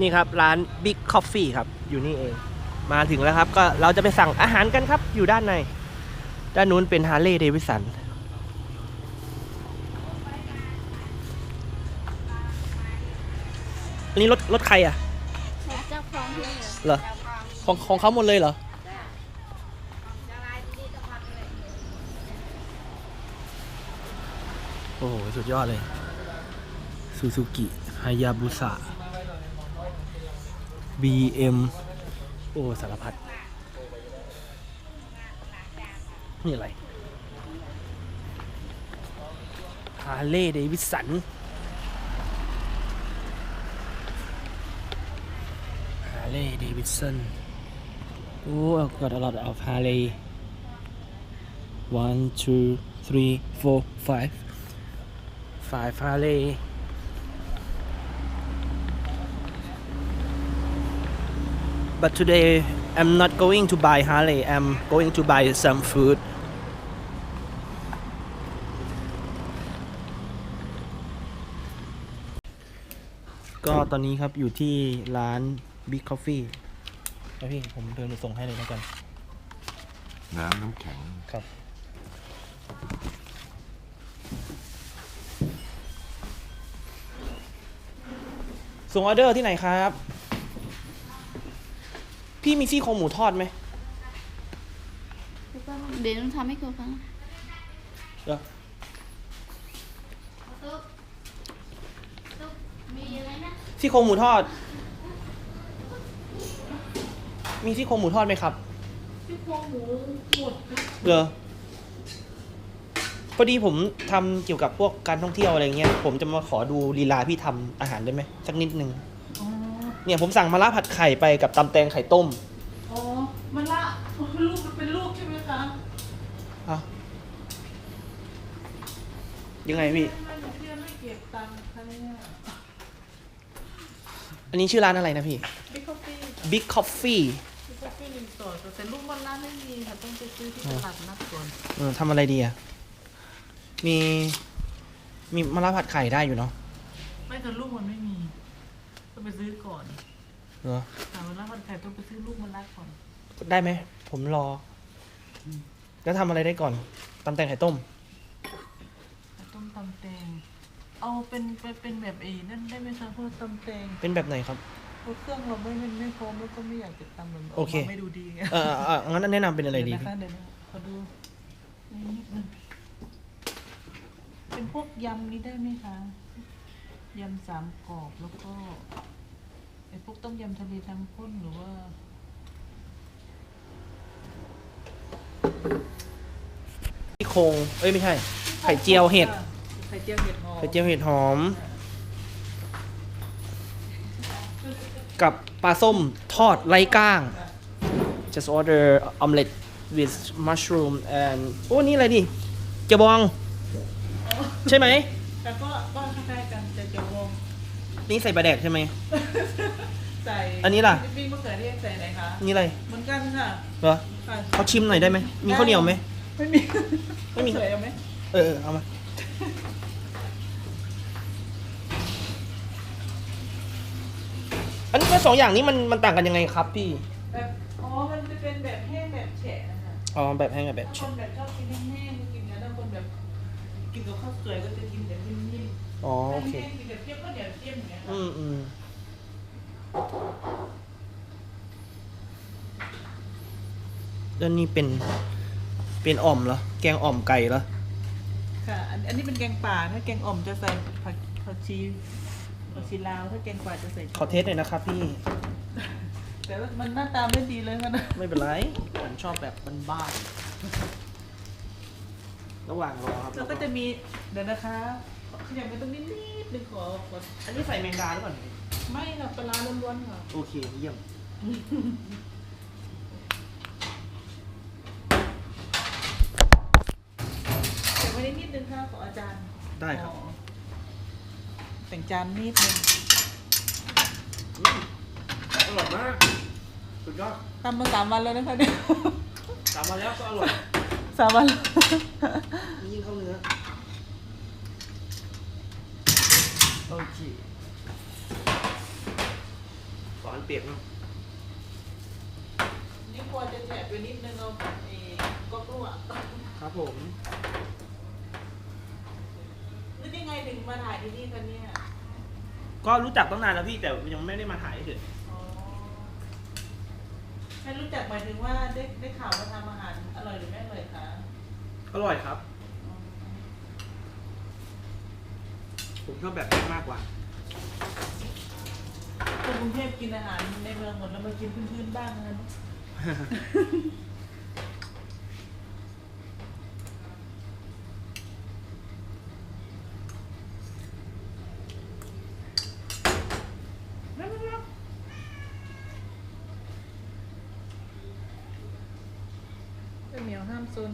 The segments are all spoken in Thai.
นี่ครับร้าน Big Coffee ครับ อยู่นี่เอง มาถึงแล้วครับ ก็เราจะไปสั่งอาหารกันครับ อยู่ด้านใน ด้านนู้นเป็นฮาร์เลย์เดวิสันอันนี้รถรถใครอะเจ้าของที่เหรอเหรอของของเขาหมดเลยเหรอโอ้โหสุดยอดเลยซูซูกิฮายาบุสะ BM โอ้สารพัดนี่อะไรฮาร์เลย์เดวิสัน Harley Davidson. Oh, I've got a lot of Harley. One, two, three, four, five. Five Harley. But today I'm not going to buy Harley. I'm going to buy some food. ก็ตอนนี้ครับอยู่ที่ร้าน Big Coffee แล้วพี่ผมเดินไปส่งให้เลยแล้วกัน น้ำน้ำแข็ง ครับ ส่งออเดอร์ที่ไหนครับ พี่มีซี่โครงหมูทอดไหมเดี๋ยวหนูทำให้คุณฟังเดี๋ยวมีอะไรนะซี่โครงหมูทอด มีซี่โครงหมูทอดไหมครับที่พวงหมูหมดนะเหรอพอดีผมทำเกี่ยวกับพวกการท่องเที่ยวอะไรเงี้ย ผมจะมาขอดูลีลาพี่ทำอาหารได้ไหมสักนิดนึงอ๋อ เนี่ยผมสั่งมาล่าผัดไข่ไปกับตำแตงไข่ต้มอ๋อมันละลูกมันเป็นลูกใช่ไหมคะอะยังไงพี่ทำไมหนูเพื่อนไม่เก็บตังค์คะเนี่ยอันนี้ชื่อร้านอะไรนะพี่ บิ๊กคอฟฟี่ Big Coffee บิ๊กคอฟฟี่รีสอร์ทแต่ลูกมันละไม่มีค่ะต้องไปซื้อที่ตลาดนัดก่อนเออทำอะไรดีอะมีมีมะระผัดไข่ได้อยู่เนาะไม่แต่ลูกมันไม่มี ต้องไปซื้อก่อนเหรอถามว่าร้านมันไข่ต้องไปซื้อลูกมันละก่อน ได้ไหม ผมรออแล้วทำอะไรได้ก่อนตำแตงไข่ต้ม ต้มตำแตง เอาเป็นเป็นเป็นแบบเอนั่นได้ไหมคะเพราะว่าตำแตงเป็นแบบไหนครับ เพราะเครื่องเราไม่ไม่ไม่พร้อมแล้วก็ไม่อยากจะตำแบบอโออกเคมาไม่ดูดีไงเออเออเอองั้นแนะนำเป็นอะไรดีเดี๋ยวพี่นะคะเดี๋ยวนะขอดูนิดนึงเป็นพวกยำนี้ได้ไหมคะ ยำสามกรอบแล้วก็ไอ้พวกต้มยำทะเลน้ำข้นหรือว่าซี่โครงเอ้ยไม่ใช่ ไข่เจียวเห็ด ไข่เจียวเห็ดหอมไข่เจียวเห็ดหอม กับปลาส้มทอดไร้ก้าง just order omelette with mushroom and โอ้ นี่อะไรดิเจียวบอง ใช่ไหมแต่ก็ก็คล้ายๆกันแต่จะวง นี่ใส่ปลาแดกใช่ไหม ใส่อันนี้ล่ะ ปิ้งมะเขือเทศใส่ไหนคะนี่อะไรเหมือนกันค่ะเหรอค่ะเขาชิมหน่อยได้ไหมมีข้าวเหนียวไหม ไม่มีไม่มีสวยเอาไหมเออเออเอามา อันนี้แค่สองอย่างนี้มันมันต่างกันยังไงครับพี่ แบบอ๋อมันจะเป็นแบบแห้งแบบแฉะนะคะอ๋อแบบแห้งกับแบบถ้าคเฉยนแบบชอบกินแห้งๆก็กินนะถ้าคนแบบกินกับข้าวสวยก็จะกินแบบนิ่มๆอ๋อโอเคแห้งๆกิน แบบเทียมก็เดี๋ยวเทียมอย่างเงี้ยค่ะอืมอืมแล้วนี่เป็น เป็นอ่อมเหรอ แกงอ่อมไก่เหรอ ค่ะ อันอันนี้เป็นแกงป่า ถ้าแกงอ่อมจะใส่ผักผักชีผักชีลาว ถ้าแกงป่าจะใส่ขอเทสหน่อยนะครับพี่ แต่ว่ามันหน้าตาไม่ดีเลยค่ะนะไม่เป็นไร ผมชอบแบบบ้านๆระหว่างรอครับแล้วก็จะมีเดี๋ยวนะคะ ขยับไปตรงนี้นิดนึงขอขออันนี้ใส่แมงดาหรือเปล่าไม่ค่ะปลาร้าล้วนๆค่ะโอเคเยี่ยม เก็บไว้นิดนึงค่ะขออาจารย์ได้ครับขอแต่งจานนิดนึงอร่อยมาก สุดยอดทำมาสามวันแล้วนะคะเนี่ยสามวันแล้วก็อร่อย สามวันแล้วนี่ยิ่งเข้าเนื้อ โอเคเปียกเนอะนี่ควรจะแฉะไปนิดนึงเอาไอ้ก๊อกรั่วครับผมนึกยังไงถึงมาถ่ายที่นี่กันเนี่ยก็รู้จักตั้งนานแล้วพี่แต่ยังไม่ได้มาถ่ายเฉยอ๋อให้รู้จักหมายถึงว่าได้ได้ข่าวว่าทำอาหารอร่อยหรือไม่อร่อยคะอร่อยครับ อ๋อ ผมชอบแบบนี้มากกว่า คนกรุงเทพกินอาหารในเมืองหมดแล้วมากินพื้นๆบ้างนะเป็นเหมียวห้ามซน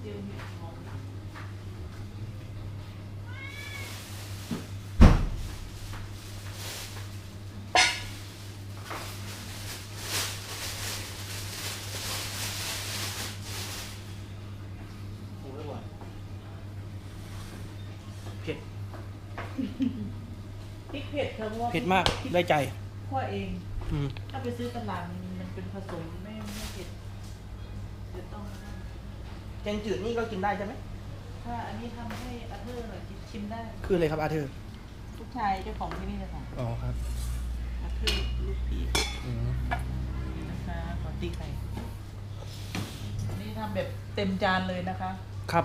เจียวเห็ดหอม โอ้ยอร่อยเผ็ด พริกเผ็ดครับเพราะว่าเผ็ดมากได้ใจ คั่วเอง อืมถ้าไปซื้อตลาดมันมันเป็นผสมไม่ไม่เผ็ดจะต้องแกงจืดนี่ก็กินได้ใช่ไหมถ้าอันนี้ทำให้อาเธอร์หน่อยชิมได้คืออะไรครับอาเธอร์ลูกชายเจ้าของที่นี่นะคะอ๋อครับอาเธอร์ลูกปีอืมนะคะขอตีไข่อันนี้ทำแบบเต็มจานเลยนะคะ ครับ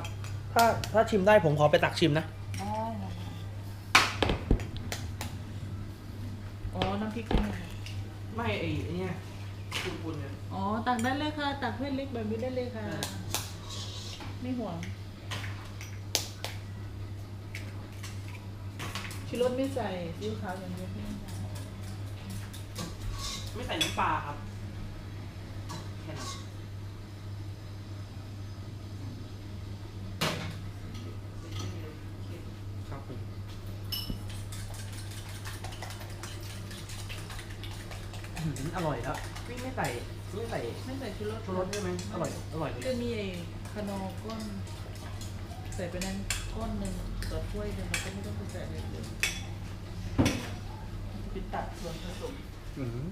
ถ้าถ้าชิมได้ผมขอไปตักชิมนะได้ค่ะอ๋อ น้ำพริกนี่ค่ะไม่ไอ้ไอ้เนี่ยปุนๆเนี่ย อ๋อ ตักได้เลยค่ะ ตักเพื่อนเล็กแบบนี้ได้เลยค่ะเออไม่ห่วงชิรสไม่ใส่ซีอิ๊วขาวอย่างเดียวไม่ใส่ไม่ใส่น้ำปลาครับแค่นั้นครับผมอื้อหืออร่อยแล้วพี่ไม่ใส่ไม่ใส่ ไม่ใส่ชูรส ชูรสใช่ไหมอร่อย อร่อยเล จะ ย มีไอ้ คานอก้อนใส่ไปนั้นก้อนหนึ่งต่อถ้วยเดียวมันก็ไม่ต้องไปใส่อะไรเลยไปตัดส่วนผสมอืม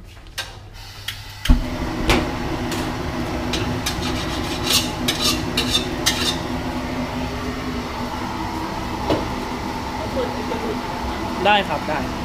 เอาส่วนที่กระดูกได้ครับได้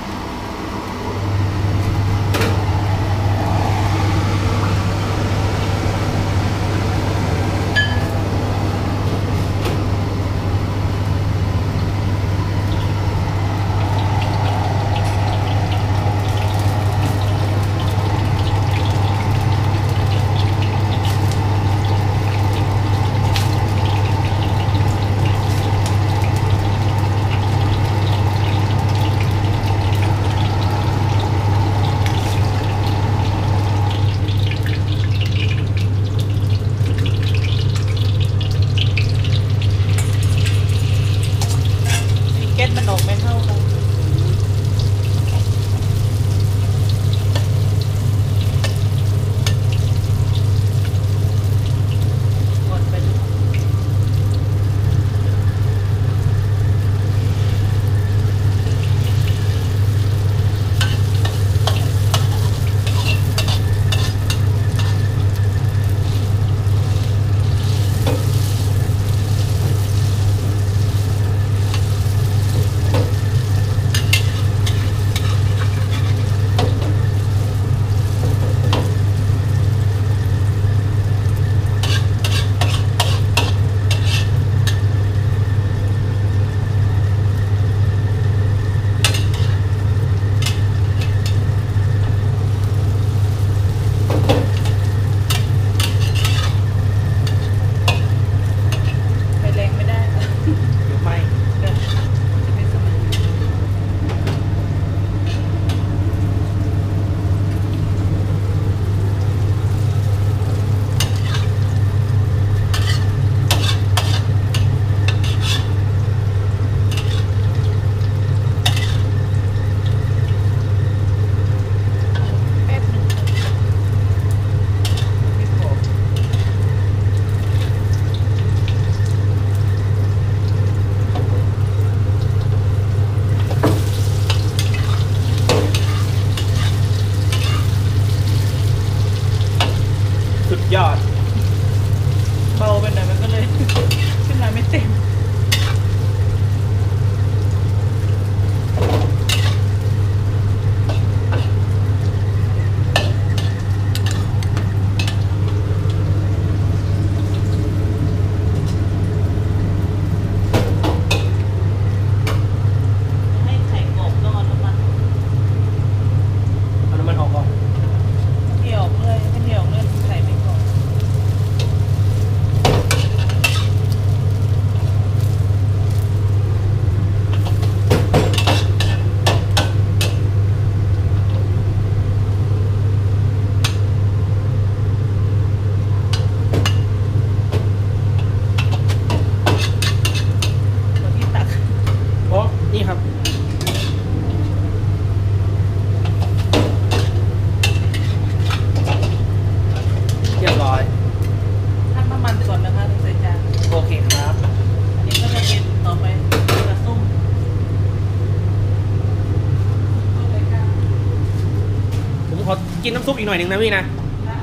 หน่อยหนึ่งนะพี่นะ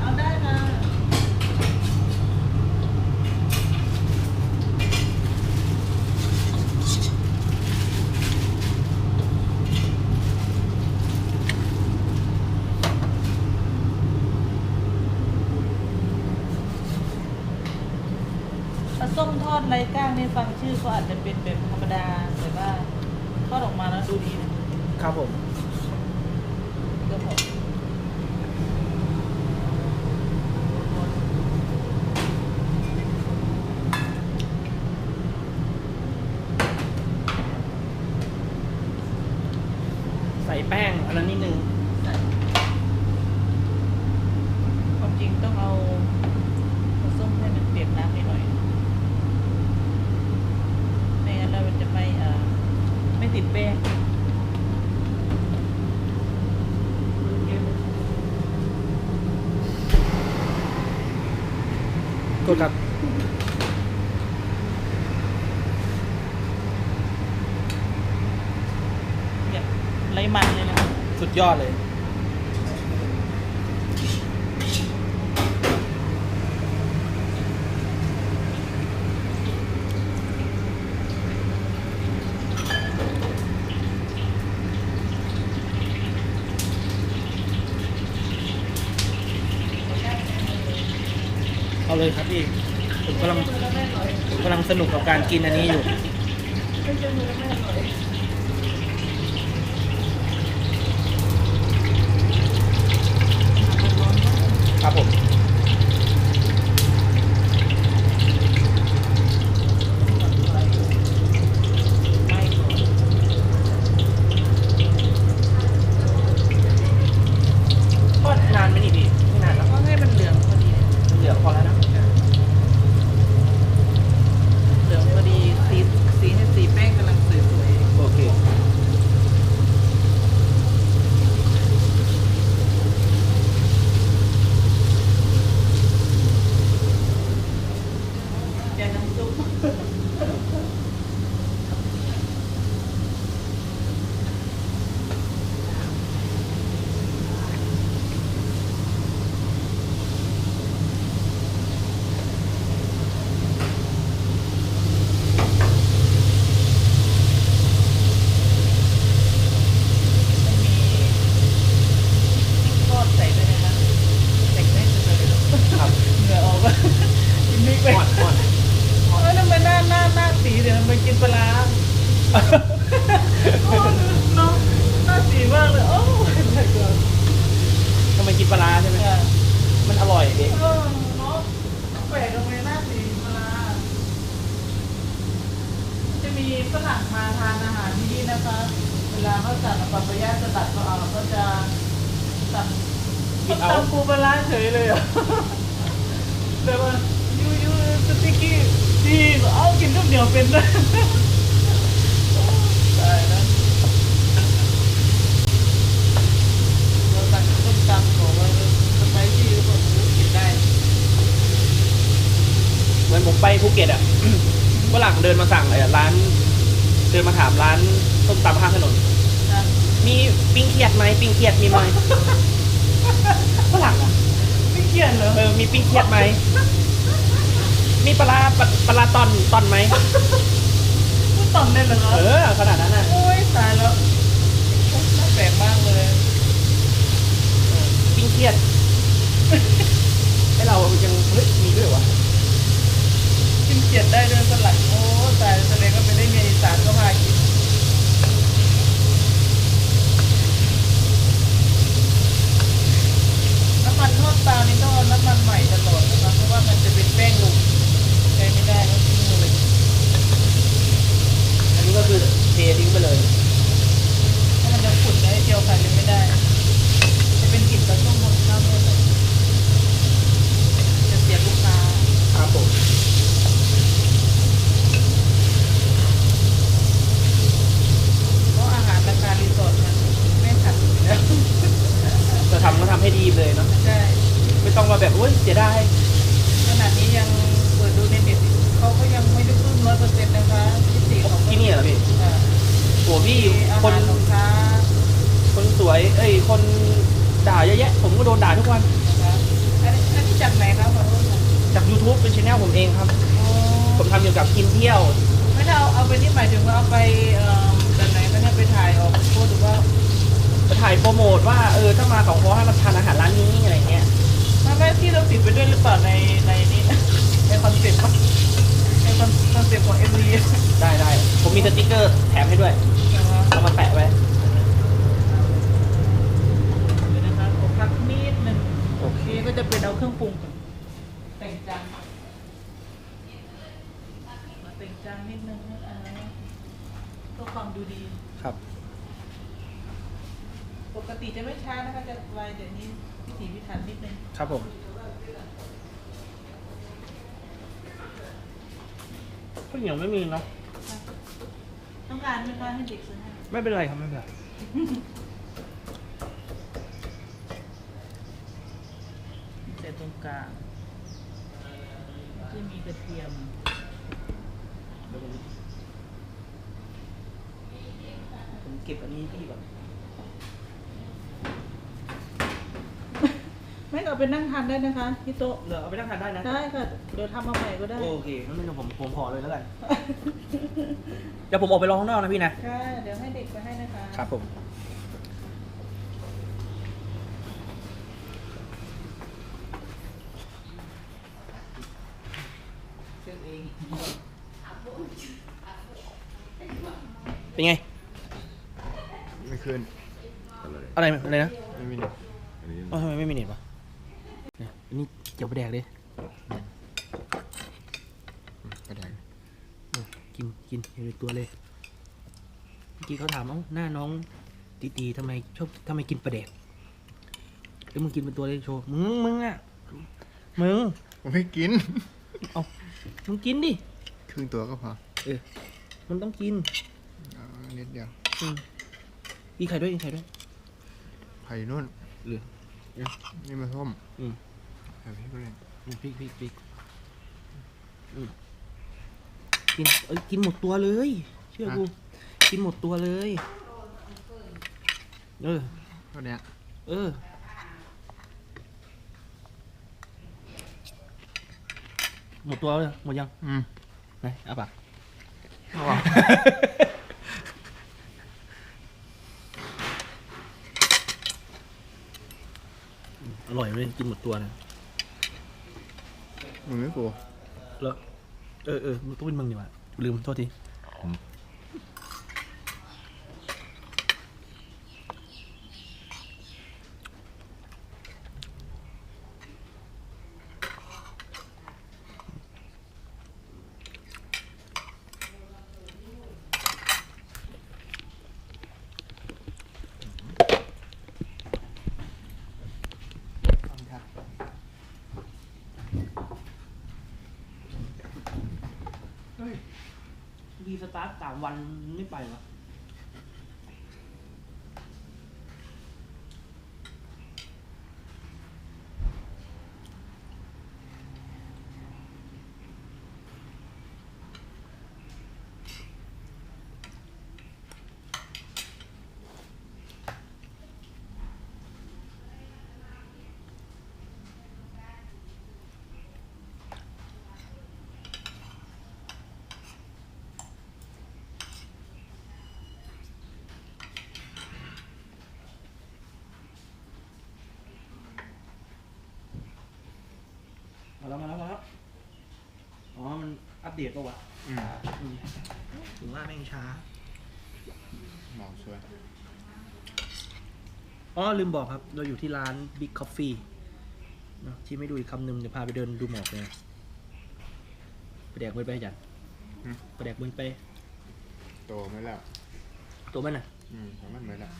เอาได้มาปลาส้มทอดไร้ก้างนี่ฟังชื่อก็อาจจะเป็นแบบธรรมดาแต่ว่าทอดออกมาแล้วดูดีนะครับผม ก็พอ ใส่แป้งอันนั้นนิดนึง ความจริงต้องเอาปลาส้มให้มันเปียกน้ำนิดหน่อยไม่งั้นแล้วมันจะไม่เอ่อไม่ติดแป้ง กดครับแบบไร้มันเลยนะ สุดยอดเลย เลยครับพี่ผมกำลังผมกำลังสนุกกับการกินอันนี้อยู่ ครับผม ไม่ก่อน ทอดนานไหมนี่พี่ ไม่นานแล้ว ก็ให้มันเหลืองพอดี เหลือพอแล้วนะ เหลืองพอดีสีสีให้สีแป้งกำลังสวย โอเค ๆอย่าน้ำซุป ไม่มีทอดใส่ด้วยนะคะแต่งให้สวยๆเลยลูก ครับ เหงื่อออกแล้วกินไม่เป็น หวานหวาน เออทำไมหน้าหน้าหน้าสีเดี๋ยวมันกินปลาร้าโอ้เนาะหน้าสีมากเลย โอ้ยแต่เกิน ทำไมกินปลาร้าใช่ไหม เนี่ย มันอร่อยเด็ก เออเนาะแปลกทำไมหน้าสีปลาร้าจะมีฝรั่งมาทานอาหารที่ นี่นะคะ เวลาเขาสั่งปลาปายาสลัดก็เอาก็จะสั่งกินเอาตำปูปลาร้าเฉยเลยอะแต่ว่ายูยูสติกกี้ดีเอากินข้าวเหนียวเป็นด้วยตายแล้วเราสั่งต้มตำบอกว่าสไปซี่หรือเปล่าไม่รู้กินได้ เหมือนผมไปภูเก็ตอะฝรั่งเดินมาสั่งไอ้ร้าน เดินมาถามร้าน ส้มตำข้างถนนนะมีปิ้งเขียดไหมปิ้งเขียดมีไหมฝรั่งอะไม่เกลียดยดเหรอเออมีปิ้งเครียดไหมมีปลาร้าปลาปลาร้าตอนตอนไหมพูดต่อมได้เหรอเออขนาดนั้นน่ะโอ้ยตายแล้วน่าแปลกมากเลยปิ้งเครียดให้เรายังเฮ้ยมีด้วยเหรอวะกินเกียดได้ด้วยสลัดโอ้ตายแสดงว่าไปได้เมียอีสานก็พากินน้ำ มันทอดปลานี่ต้องเอาน้ำมันใหม่ตลอดนะครับเพราะว่ามันจะเป็นแป้งลงใช้ไม่ได้ต้องทิ้งเลยอันนี้ก็คือเททิ้งไปเลย ถ้ามันจะขุ่นได้เจียวไข่เลยไม่ได้ จะเป็นกลิ่นปลาส้มหมดข้าวเลยจะเสียลูกค้า ครับผม เพราะอาหารราคารีสอร์ทมันไม่ขัดอยู่แล้ว จะทำก็ทำให้ดีเลยเนาะ ใช่ ไม่ต้องมาแบบโอ้ยเสียดาย ขนาดนี้ยังเปิดดูในเน็ตเขาก็ยังไม่ได้พึ่งร้อยเปอร์เซ็นต์นะคะที่สี่ของ ที่นี่เหรอพี่ อ่า โหัวพี่ มีอา คน หารลูกค้า คนสวย เอ้ย คนด่าเยอะแยะ ผมก็โดนด่าทุกวัน นะคะอันนี้อันนี้จากไหนครับขอโทษค่ะ จาก YouTube เป็นช anel ผมเองครับ โอ้ ผมทำเกี่ยวกับกินเที่ยว ไม่ได้เอาเอาไปที่หมายถึงว่าเอาไปเอ่อจากไหนก็เนี่ยไปถ่ายออกโพสต์หรือว่า จะถ่าย โปรโมทว่าเออถ้ามาเขาคอให้มาทานอาหารร้านนี้อะไรเงี้ยไม่ไม่ที่เราติดไปด้วยหรือเปล่าในในนี้ในคอนเซ็ปต์ปะในคอนคอนเซ็ปต์ของเอ็มวีได้ได้ผมมีสติกเกอร์แถมให้ด้วยเอามาแปะไว้เดี๋ยวนะคะขอพักนิดหนึ่งโอเคนี่ก็จะเป็นเอาเครื่องปรุงก่อนแต่งจานมาแต่งจานนิดนึงนะคะเพื่อความดูดีครับป กติจะไม่ช้านะคะจะไวแต่นี้พิถีพิถันนิดนึงครับผม ข้าวเหนียวไม่มีเนาะต้องการไหมคะให้เด็กซื้อให้ไม่เป็นไรครับไม่เป็นไร ใส่ตรงกลางที่มีกระเทียมผมเก็บอันนี้ให้พี่ก่อน ไม่ เอาไปนั่งทานได้นะคะที่โต๊ะเหลือเอาไปนั่งทานได้นะได้ค่ะเดี๋ยวทำมาใหม่ก็ได้ โอเคงั้นไม่ต้องผมผมขอเลยแล้วกัน เดี๋ยวผมออกไปรอข้างนอกนะพี่นะ ค่ะ เดี๋ยวให้เด็กไปให้นะคะ ครับผมเลือกเองเป็นไง ไม่ขึ้นอะไรอะไรอะไรนะไม่มีเน็ตอันนี้ เอ้าทำไมไม่มีเน็ตวะเนี่ยอันนี้เกี่ยวไปแดกเลยกระแดงเออกินกินอยู่ในตัวเลยเมื่อกี้เขาถามเอ้าหน้าน้องตีตีทำไมชอบทำไมกินปลาแดกเอ้ยมึงกินเป็นตัวเลยโชว์มึงมึงอะมึงผมไม่กิน เอามึงกินดิครึ่งตัวก็พอเออมันต้องกินเอานิดเดียวอืมอีไข่ด้วยอีไข่ด้วยไผ่นุ่นเหลือ นี่มาส้มอืม ไผ่พี่ก็เลยอืมพริกพริกพริกอืมกินเอ้ยกินหมดตัวเลย เชื่อกูกินหมดตัวเลย เออ ก็เนี้ยเออ หมดตัวเลยหมดยังอืมไหนอาปาก เอาวะอร่อยเลยกินหมดตัวนะ มึงไม่กลัวแล้วเออเออมันต้องเป็นมึงดีกว่าลืมโทษทีดี สตาร์ทสามวันไม่ไปวะเดตป่าวะอืมอืมถึงว่าแม่งช้าเมาช่วย อ๋อ ลืมบอกครับ เราอยู่ที่ร้าน Big Coffee เนอะที่ไม่ดูอีกคำหนึ่งเดี๋ยวพาไปเดินดูหมอกเลยไปแดกมือไปจันไปแดกมือไป โตไหมแล้วตัวมันน่ะ อืมแต่มันเหมือนละ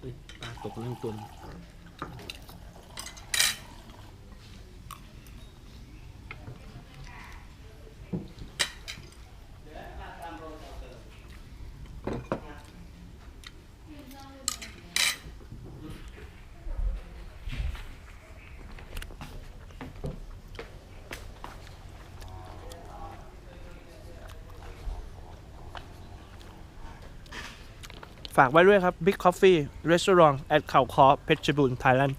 เอ้ยปลา ตกเรื่องตัวหนึ่ ฝากไว้ด้วยครับ Big Coffee Restaurant at เขาคอเพชรบูรณ์ไทยแลนด์